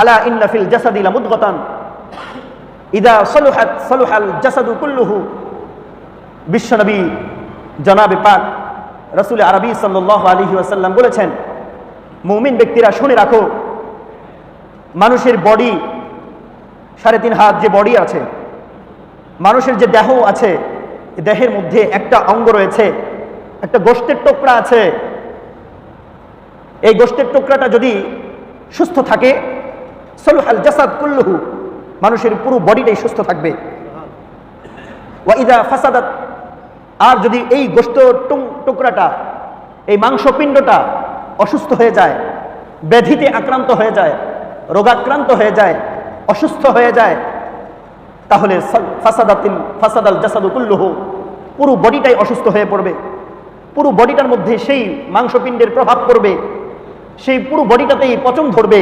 আলা ইন্নাফিল জাসাদিলা মুদগতান ইদা সলুহাত, সলুহাল জাসাদু কুল্লুহু। বিশ্বনবী জনাবে পাক রসুল আরবি সাল্লাহ আলহি আসাল্লাম বলেছেন, মুমিন ব্যক্তিরা শুনে রাখো, মানুষের বডি সাড়ে তিন হাত যে বডি আছে, মানুষের যে দেহ আছে দেহের মধ্যে একটা অঙ্গ রয়েছে, একটা গোষ্ঠের টুকরা আছে। এই গোষ্ঠের টুকরাটা যদি সুস্থ থাকে সলুহাল জাসাদ কুল্লুহু। মানুষের পুরো বডিটাই সুস্থ থাকবে। ওয়াইদা ফাসাদাত। আর যদি এই গোস্ত টুকরাটা, এই মাংসপিণ্ডটা অসুস্থ হয়ে যায়, ব্যাধিতে আক্রান্ত হয়ে যায়, রোগাক্রান্ত হয়ে যায়, অসুস্থ হয়ে যায়, তাহলে ফাসাদাতিল ফাসাদাল জাসাদু কুল্লুহু পুরো বডিটাই অসুস্থ হয়ে পড়বে। পুরো বডিটার মধ্যে সেই মাংসপিণ্ডের প্রভাব পড়বে। সেই পুরো বডিটাতেই পচন ধরবে।